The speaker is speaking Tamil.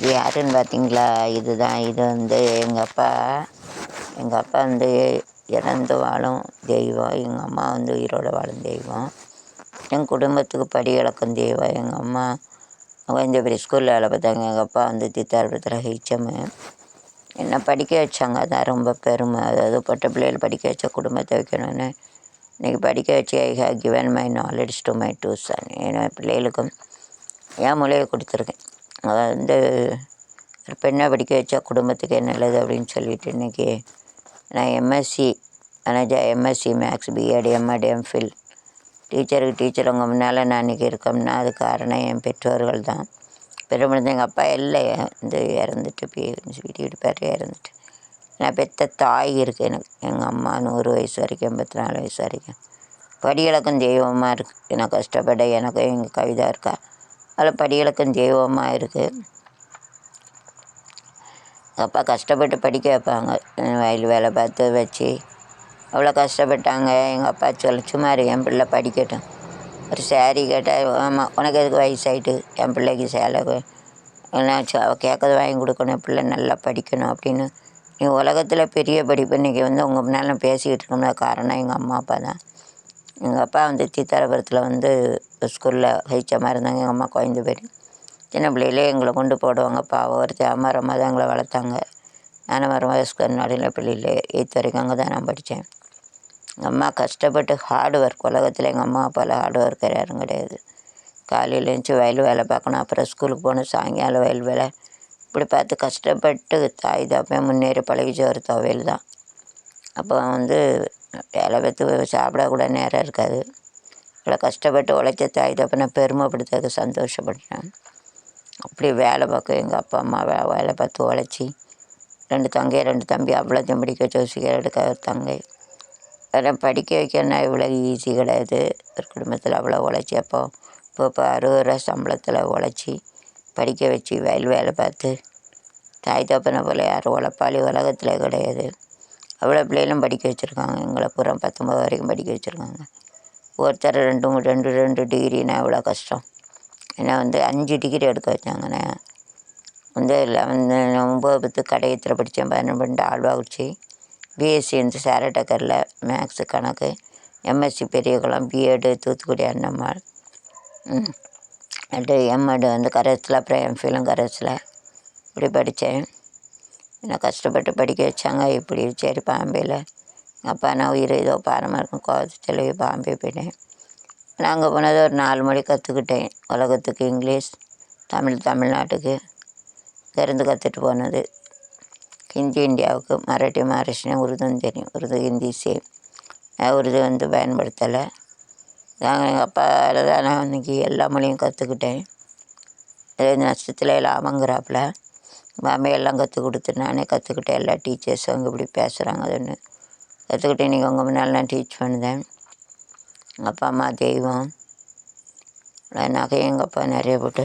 இது யாருன்னு பார்த்தீங்களா? இதுதான். இது வந்து எங்கள் அப்பா. எங்கள் அப்பா வந்து இறந்து வாழும் தெய்வம். எங்கள் அம்மா வந்து உயிரோடு வாழும் தெய்வம். என் குடும்பத்துக்கு படி இழக்கும் தெய்வம். எங்கள் அம்மா கொஞ்சம் பெரிய ஸ்கூலில் வேலை பார்த்தாங்க. எங்கள் அப்பா வந்து தித்தாரபுரத்தில் ஹெச்எம்மு என்னை படிக்க வச்சாங்க? அதான் ரொம்ப பெருமை. அதாவது பொட்ட பிள்ளைகள் படிக்க வச்ச குடும்பத்தை வைக்கணும்னு. இன்றைக்கி படிக்க வச்சு I have given my knowledge to my two son ஏன்னா பிள்ளைகளுக்கும் என் மொழியை கொடுத்துருக்கேன். அதை வந்து ஒரு பெண்ணை படிக்க வச்சா குடும்பத்துக்கு நல்லது அப்படின்னு சொல்லிட்டு இன்றைக்கி நான் MSc அனஜா MSc maths BEd MEd MPhil டீச்சருக்கு டீச்சர் உங்கள் முன்னால் நான் இன்றைக்கி இருக்கோம்னா அது காரணம் என் பெற்றோர்கள் தான். பெருமளந்து எங்கள் அப்பா இல்லை வந்து இறந்துட்டு போய் வீட்டு பேர் இறந்துட்டு. நான் பெற்ற தாய் இருக்குது எனக்கு. எங்கள் அம்மா நூறு வயசு வரைக்கும் எண்பத்தி நாலு வயசு வரைக்கும். படிகளுக்கும் தெய்வமாக இருக்குது நான் கஷ்டப்பட எனக்கும் எங்கள் கவிதா இருக்கா? அதில் படிகளுக்கும் தெய்வமாக இருக்குது அப்பா கஷ்டப்பட்டு படிக்க வைப்பாங்க. வயல் வேலை பார்த்து வச்சு அவ்வளோ கஷ்டப்பட்டாங்க. எங்கள் அப்பா சொல்ல சும்மா இரு, என் பிள்ளை படிக்கட்டும். ஒரு சேரீ கேட்டால் ஆமாம் உனக்கு எதுக்கு வயசாயிட்டு? என் பிள்ளைக்கு சேலை கு- கேட்கறது வாங்கி கொடுக்கணும். என் பிள்ளை நல்லா படிக்கணும். அப்படின்னு நீ உலகத்தில் பெரிய படிப்பு இன்றைக்கி வந்து உங்கள் முன்னால் நான் பேசிக்கிட்டு இருக்கோம்னா காரணம் எங்கள் அம்மா அப்பா தான். எங்கள் அப்பா வந்து சித்தாரபுரத்தில் வந்து ஸ்கூலில் ஹெச்எம்மாக இருந்தாங்க. எங்கள் அம்மா குழந்தை பேர். சின்ன பிள்ளையிலே எங்களை கொண்டு போடுவாங்க. பாவம் ஒரு அம்மா தான் எங்களை வளர்த்தாங்க. நானும் மரம் வயசுக்கு நடுவில் எயித்து வரைக்கும் அங்கே தான் நான் படித்தேன். எங்கள் அம்மா கஷ்டப்பட்டு ஹார்டு ஒர்க் உலகத்தில் எங்கள் அம்மா அப்பாவில் ஹார்டு ஒர்க் யாரும் கிடையாது. காலையில் எழுந்துச்சி வயல் வேலை பார்க்கணும். அப்புறம் ஸ்கூலுக்கு போகணும். சாயங்காலம் வயல் வேலை. இப்படி பார்த்து கஷ்டப்பட்டு தாய் தாப்பேன் முன்னேறி பழகிச்ச ஒரு துவையல் தான். அப்போ வந்து வேலை பார்த்து சாப்பிட கூட நேரம் இருக்காது. இவ்வளோ கஷ்டப்பட்டு உழைச்ச தாய் தப்பனை பெருமைப்படுத்துறதுக்கு சந்தோஷப்படுறேன் அப்படி வேலை பார்க்க எங்கள் அப்பா அம்மா வே வேலை பார்த்து உழைச்சி ரெண்டு தங்கை ரெண்டு தம்பி அவ்வளோத்தையும் படிக்க வச்சு சிகரெட் எடுக்க ஒரு தங்கை. வேறு படிக்க வைக்கணும்னா இவ்வளோ ஈஸி கிடையாது. ஒரு குடும்பத்தில் அவ்வளோ உழைச்சி அப்போ இப்போ இப்போ அறுபது ரூபா சம்பளத்தில் உழைச்சி படிக்க வச்சு வயல் வேலை பார்த்து தாய் தப்பனை போல் யாரும் உழைப்பாளி உலகத்தில் கிடையாது. அவ்வளோ பிள்ளைகளும் படிக்க வச்சுருக்காங்க. எங்களை பூரா பத்தொம்பது வரைக்கும் படிக்க வச்சுருக்காங்க. ஒருத்தர் ரெண்டும் ரெண்டு ரெண்டு டிகிரினா எவ்வளோ கஷ்டம். ஏன்னா வந்து அஞ்சு டிகிரி எடுக்க வச்சாங்கண்ணே. வந்து லெவன்த்து ஒம்பது பத்து கடையத்தில் படித்தேன். பன்னெண்டு பன்னெண்டு பிஎஸ்சி வந்து சேரட்டக்கரில் மேக்ஸு கணக்கு எம்எஸ்சி பெரியகுளம் பிஎட்டு தூத்துக்குடி அண்ணம்மாள். ம். அடுத்து எம்எட் வந்து கரஸில் அப்புறம் எம்ஃபிலும் கரஸில் இப்படி படித்தேன். என்னை கஷ்டப்பட்டு படிக்க வச்சாங்க இப்படி சரி பாம்பேயில் எங்கள் அப்பா நான் உயிர் ஏதோ பாரமாக இருக்கும் கோவத்தில் பாம்பே போயிட்டேன். நான் அங்கே போனது ஒரு நாலு மொழி கற்றுக்கிட்டேன் உலகத்துக்கு இங்கிலீஷ் தமிழ் தமிழ்நாட்டுக்கு. இருந்து கற்றுட்டு போனது. ஹிந்தி இந்தியாவுக்கு. மராட்டி மகாராஷ்டிரா உருதுன்னு தெரியும். உருது ஹிந்தி சேம் நான் உருது வந்து பயன்படுத்தலை. நாங்கள் எங்கள் அப்பாவில் தான் நான் இன்னைக்கு எல்லா மொழியும் கற்றுக்கிட்டேன் அதே நஷ்டத்தில் லாபங்கிறாப்புல எல்லாம் கற்றுக் கொடுத்து நானே கற்றுக்கிட்டேன் எல்லா டீச்சர்ஸும் அங்கே இப்படி பேசுகிறாங்க அதுன்னு. கற்றுக்கிட்டு இன்றைக்கி உங்கள் முன்னால் நான் டீச் பண்ணுதேன். எங்கள் அப்பா அம்மா தெய்வம். நகையும் எங்கள் அப்பா நிறைய போட்டு